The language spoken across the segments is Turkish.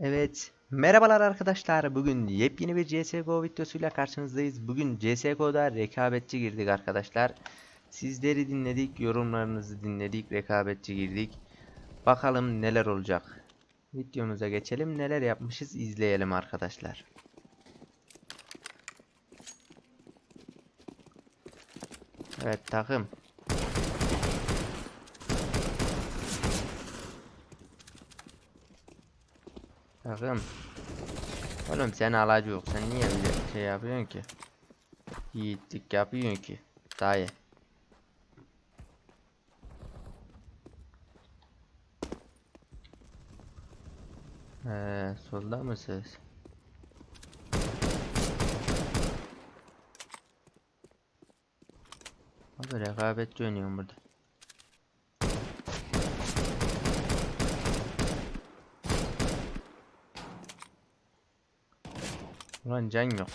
Evet. Merhabalar arkadaşlar. Bugün yepyeni bir CSGO videosuyla karşınızdayız. Bugün CSGO'da rekabetçi girdik arkadaşlar. Sizleri dinledik, yorumlarınızı dinledik, rekabetçi girdik. Bakalım neler olacak. Videomuza geçelim. Neler yapmışız izleyelim arkadaşlar. Evet takım. Takım. Oğlum sen alacı yok. Sen niye öyle şey yapıyorsun ki? Yiğitlik yapıyorsun ki. Dayı. Ee, solda mısınız? Abi rekabetçi oynuyorum burada. Ulan can yok.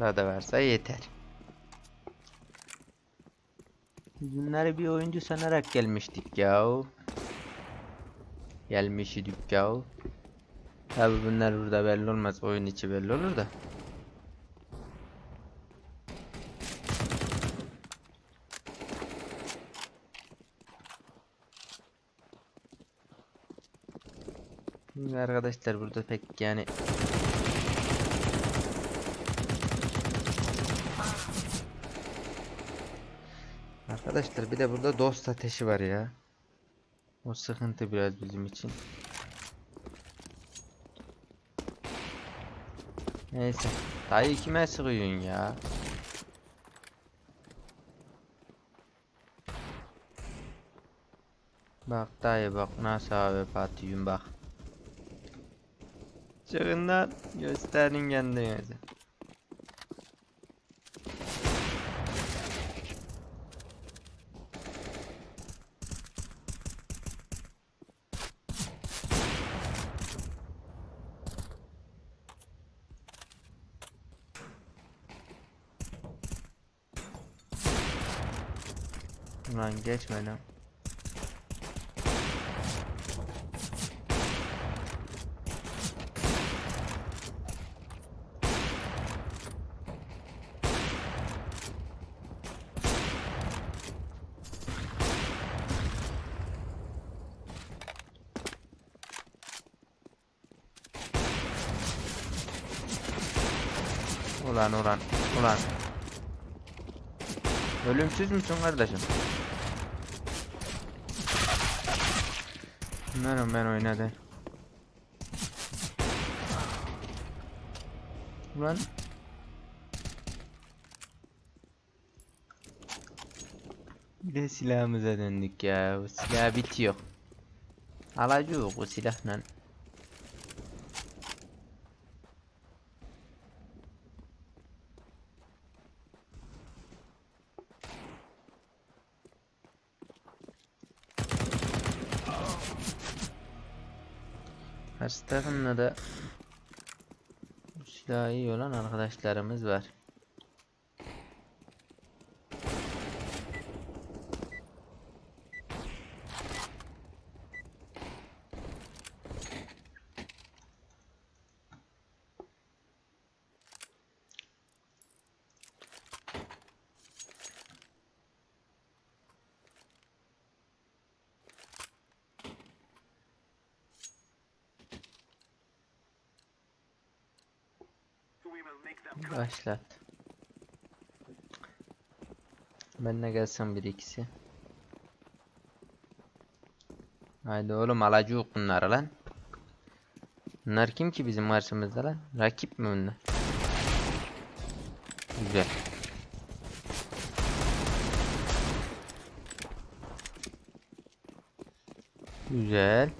Daha da varsa yeter. Bunları bir oyuncu sanarak gelmiştik yahu. Gelmiş idik yahu. Tabi bunlar burada belli olmaz. Oyun içi belli olur da. Arkadaşlar burada pek yani Arkadaşlar bir de burada dost ateşi var ya. O sıkıntı biraz bizim için. Neyse. Dayı kime sıkıyorsun ya? Bak dayı bak nasıl abi atıyorum bak. Çıkın gösterin kendinizi. Lan geçme lan. Ulan ulan ulan. Ölümsüz müsün kardeşim? Bunlarım ben oynadı. Ulan. Bir de silahımıza döndük ya. Bu silah bitiyor. Yok bu silahla. Takımda da silahı iyi olan arkadaşlarımız var. Başlat. Benle gelsin bir ikisi. Haydi oğlum alacı yok bunlar lan. Bunlar kim ki bizim karşımızda lan? Rakip mi bunlar? Güzel. Güzel.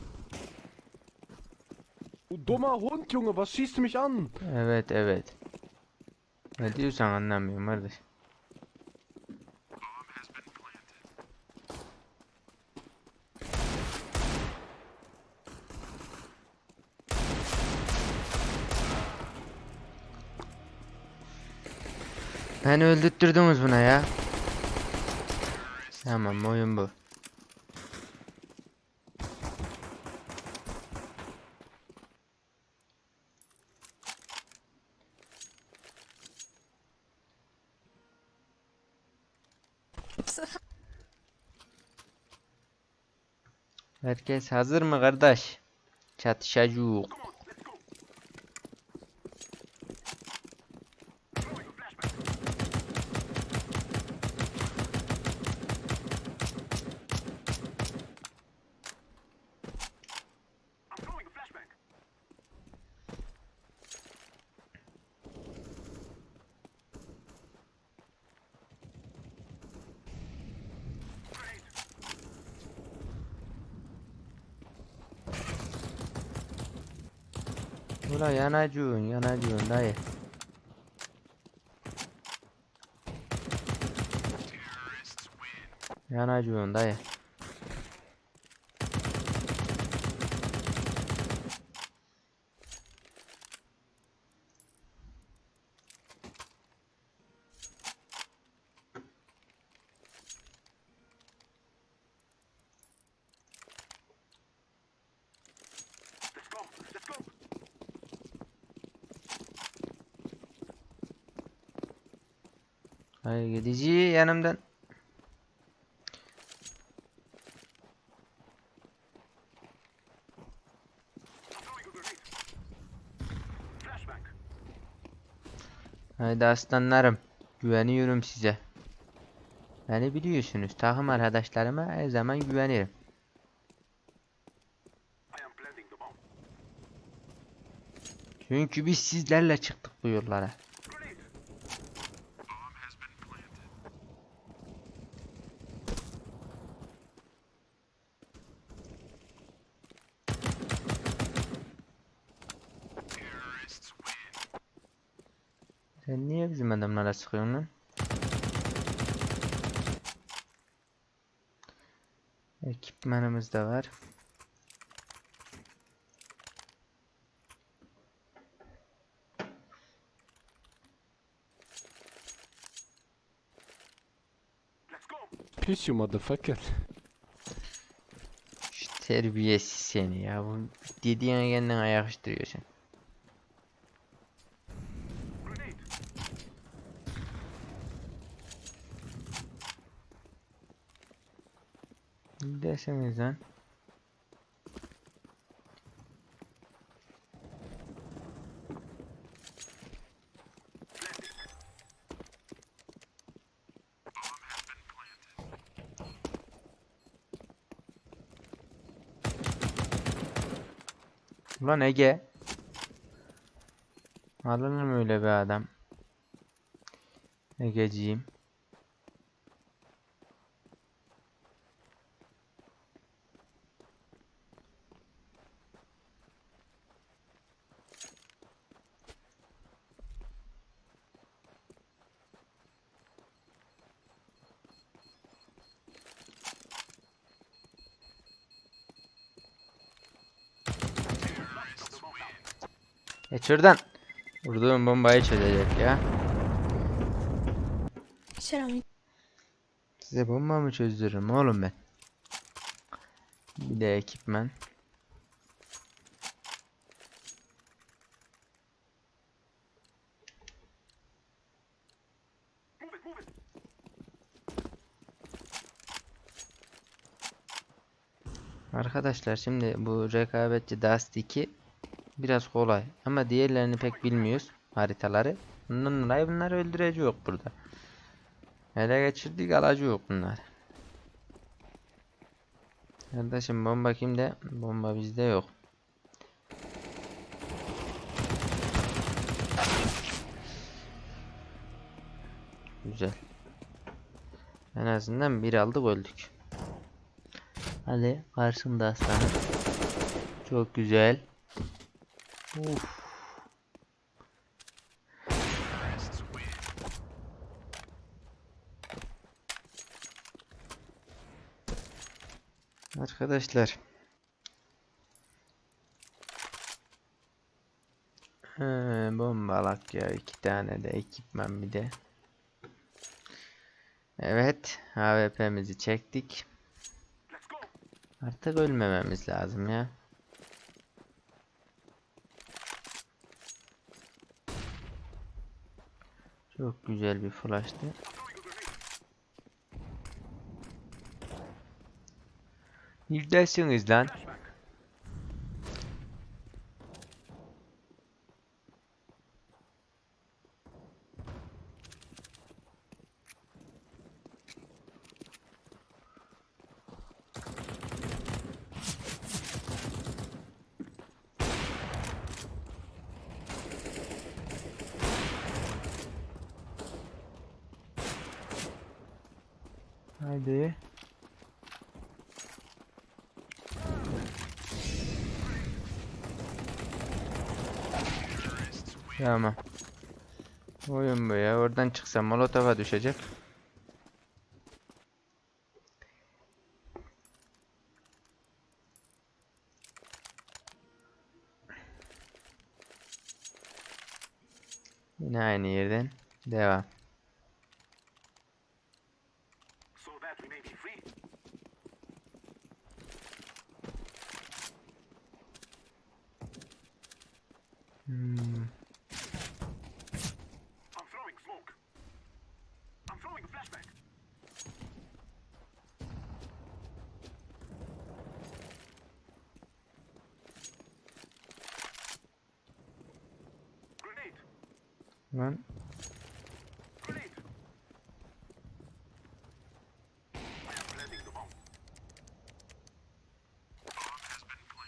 Du dummer Hund, Junge, was schießt mich an? Evet evet. Ne diyorsan anlamıyorum kardeş. Beni öldürttürdünüz buna ya. Tamam oyun bu. Herkes hazır mı kardeş? Çatışacağız. Ula yanacığın yanacığın dayı. Yanacığın dayı. Hayır gidici yanımdan. Haydi aslanlarım. Güveniyorum size. Beni biliyorsunuz. Takım arkadaşlarıma her zaman güvenirim. Çünkü biz sizlerle çıktık bu yollara. Sen niye bizim adamlara sıkıyorsun lan? Ekipmanımız da var. Piss you motherfucker. Şu terbiyesiz seni ya. Bu dediğine kendine yakıştırıyorsun. Deseniz lan. Ege. Alınır mı öyle bir adam? Egeciğim. Geç şuradan. Vurduğum bombayı çözecek ya. Selam. Size bomba mı çözdürürüm oğlum ben? Bir de ekipman. Arkadaşlar şimdi bu rekabetçi Dust 2 biraz kolay ama diğerlerini pek bilmiyoruz haritaları. Bundan dolayı bunları öldüreceğiz burada. Ele geçirdik alacı yok bunlar. Kardeşim bomba kimde? Bomba bizde yok. Güzel. En azından bir aldık öldük. Hadi karşımda aslanım. Çok güzel. Uf. Arkadaşlar. He, bombalak ya iki tane de ekipman bir de. Evet, AWP'mizi çektik. Artık ölmememiz lazım ya. Çok güzel bir flash'tı. Neredesiniz lan? Haydi. Tamam. Oyun bu ya. Oradan çıksam molotofa düşecek. Yine aynı yerden devam.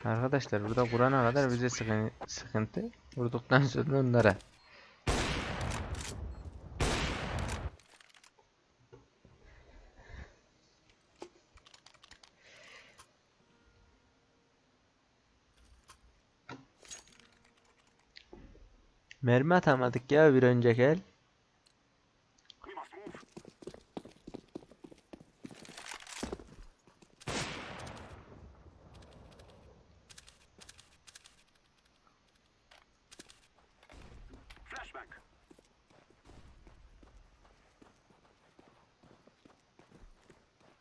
Arkadaşlar burada kurana kadar bize sıkın- sıkıntı. Vurduktan sonra onlara. Mermi atamadık ya bir önceki el.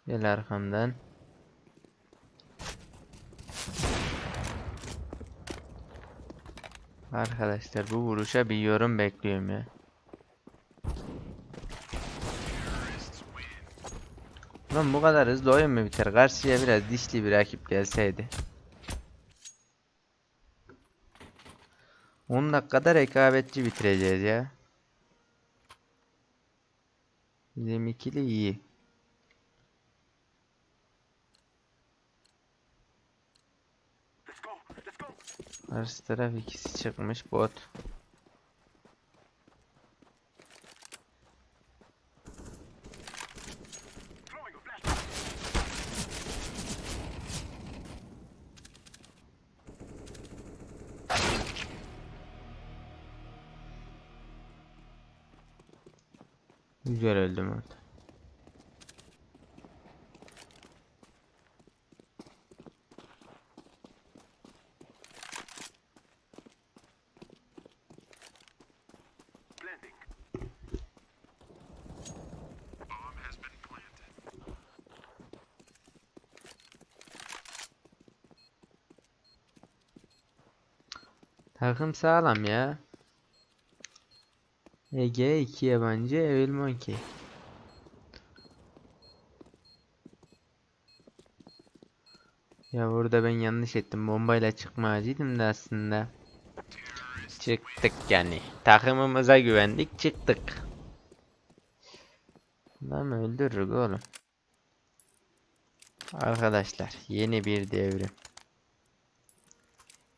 Gel arkamdan. Arkadaşlar bu vuruşa bir yorum bekliyorum ya. Lan bu kadar hızlı oyun mu biter? Karşıya biraz dişli bir rakip gelseydi. 10 dakikada rekabetçi bitireceğiz ya. Bizim ikili iyi. Let's go. Let's go. Karşı taraf ikisi çıkmış bot. Takım sağlam ya. Ege 2 yabancı Evil Monkey. Ya burada ben yanlış ettim. Bombayla çıkmayacıydım da aslında. Çıktık yani. Takımımıza güvendik çıktık. Lan öldürürük oğlum. Arkadaşlar yeni bir devrim.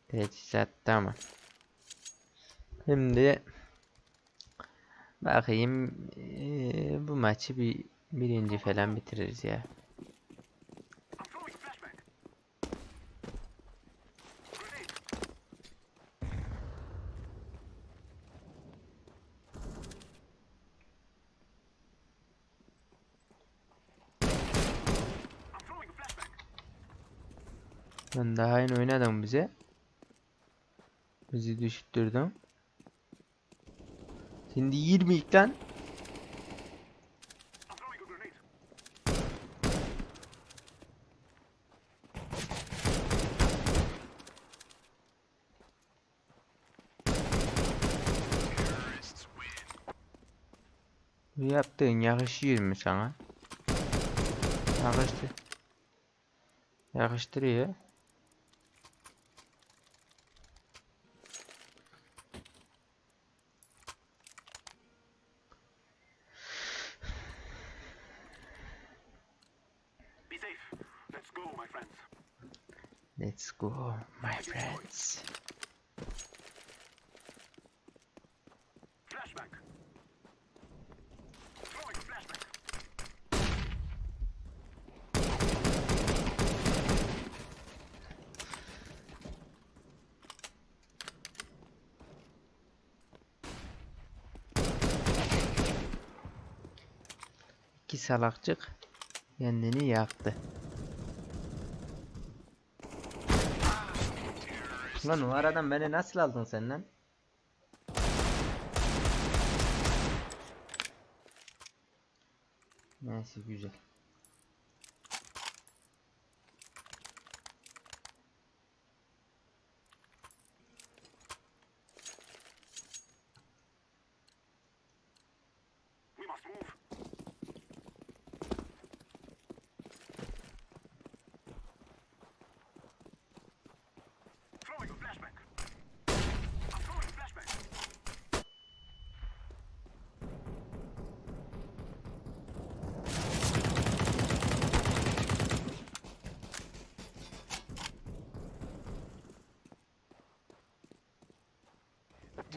Teçhizat tamam. Şimdi bakayım eee, bu maçı bir birinci falan bitiririz ya. Ben daha yeni oynadım bize. Bizi düşüttürdüm. Şimdi 20 ilkten Yaptığın yakışıyor mu sana? Yakıştı. Yakıştırıyor. Flashback. İki salakçık kendini yaktı. Lan o aradan beni nasıl aldın sen lan? Neyse güzel.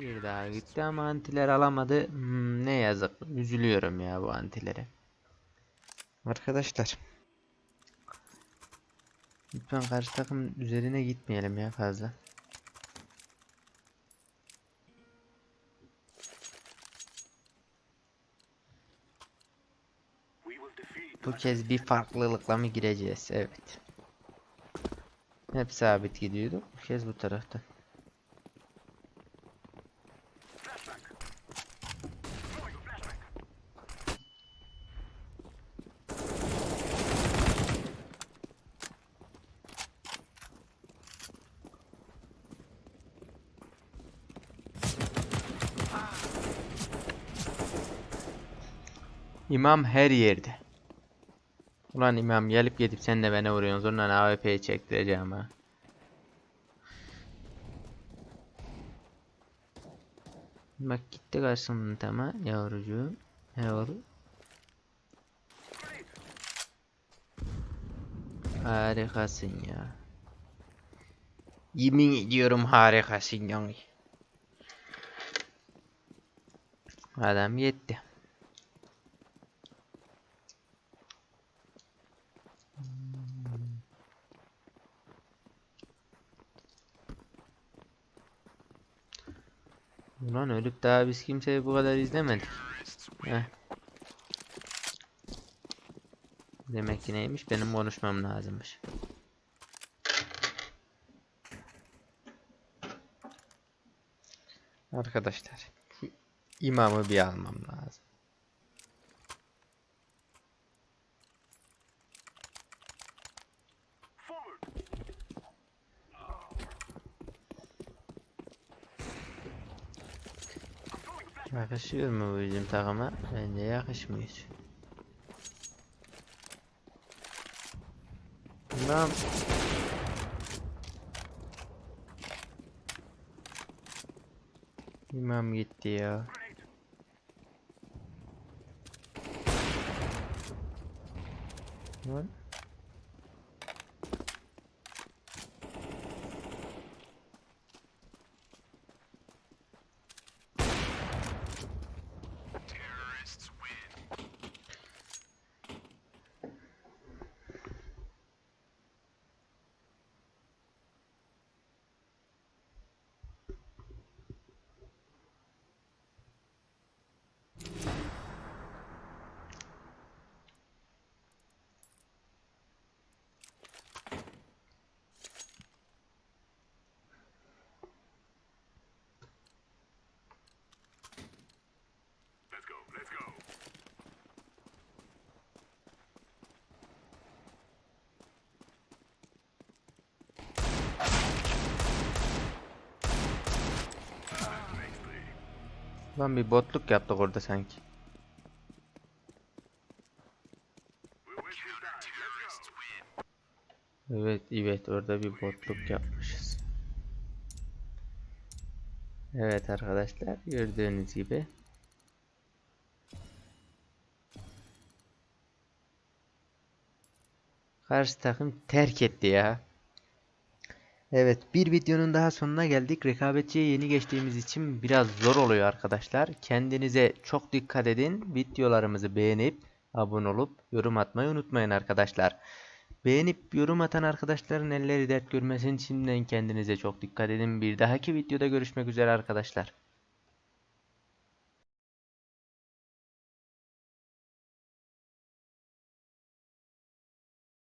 Bir daha gitti ama antiler alamadı. Hmm, ne yazık. Üzülüyorum ya bu antilere. Arkadaşlar. Lütfen karşı takım üzerine gitmeyelim ya fazla. Bu kez bir farklılıkla mı gireceğiz? Evet. Hep sabit gidiyordu. Bu kez bu taraftan. İmam her yerde. Ulan imam gelip gidip sen de beni vuruyorsun. Sonra AWP'yi çektireceğim ha. Bak gitti karşımın tamam yavrucuğum. Yavru. Harikasın ya. Yemin ediyorum harikasın yani. Adam yetti. Ulan ölüp daha biz kimseyi bu kadar izlemedik. Heh. Demek ki neymiş? Benim konuşmam lazımmış. Arkadaşlar, imamı bir almam lazım. Yakışıyor mu bizim takıma? Bence yakışmıyor. Lan İmam gitti ya. Grenade. Let's go, let's go. Lan bir botluk yaptık orada sanki. Evet, evet orada bir botluk yapmışız. Evet arkadaşlar gördüğünüz gibi Karşı takım terk etti ya. Evet bir videonun daha sonuna geldik. Rekabetçiye yeni geçtiğimiz için biraz zor oluyor arkadaşlar. Kendinize çok dikkat edin. Videolarımızı beğenip abone olup yorum atmayı unutmayın arkadaşlar. Beğenip yorum atan arkadaşların elleri dert görmesin. Şimdiden kendinize çok dikkat edin. Bir dahaki videoda görüşmek üzere arkadaşlar.